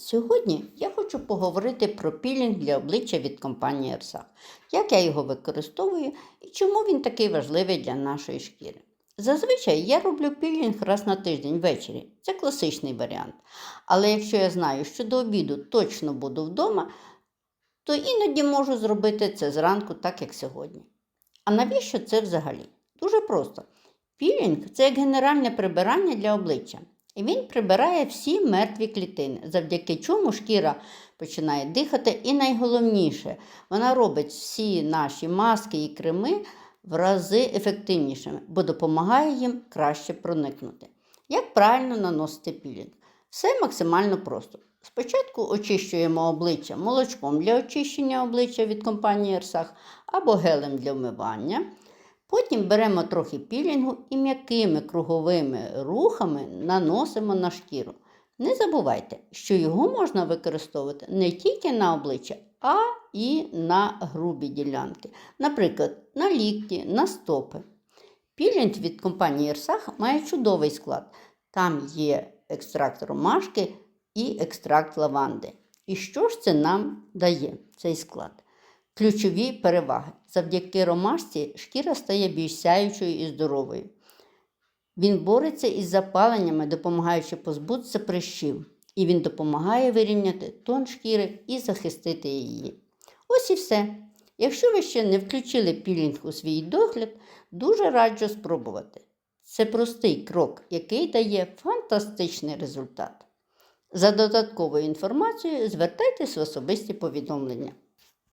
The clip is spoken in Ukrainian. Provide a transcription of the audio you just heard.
Сьогодні я хочу поговорити про пілінг для обличчя від компанії Ерсах, як я його використовую і чому він такий важливий для нашої шкіри. Зазвичай я роблю пілінг раз на тиждень ввечері. Це класичний варіант. Але якщо я знаю, що до обіду точно буду вдома, то іноді можу зробити це зранку, так як сьогодні. А навіщо це взагалі? Дуже просто. Пілінг це як генеральне прибирання для обличчя. І він прибирає всі мертві клітини, завдяки чому шкіра починає дихати. І найголовніше, вона робить всі наші маски і креми в рази ефективнішими, бо допомагає їм краще проникнути. Як правильно наносити пілінг? Все максимально просто. Спочатку очищуємо обличчя молочком для очищення обличчя від компанії Ерсах або гелем для вмивання. Потім беремо трохи пілінгу і м'якими круговими рухами наносимо на шкіру. Не забувайте, що його можна використовувати не тільки на обличчя, а і на грубі ділянки, наприклад, на лікті, на стопи. Пілінг від компанії Ерсах має чудовий склад. Там є екстракт ромашки і екстракт лаванди. І що ж це нам дає цей склад? Ключові переваги. Завдяки ромашці шкіра стає більш сяючою і здоровою. Він бореться із запаленнями, допомагаючи позбутися прищів. І він допомагає вирівняти тон шкіри і захистити її. Ось і все. Якщо ви ще не включили пілінг у свій догляд, дуже раджу спробувати. Це простий крок, який дає фантастичний результат. За додатковою інформацією звертайтесь в особисті повідомлення.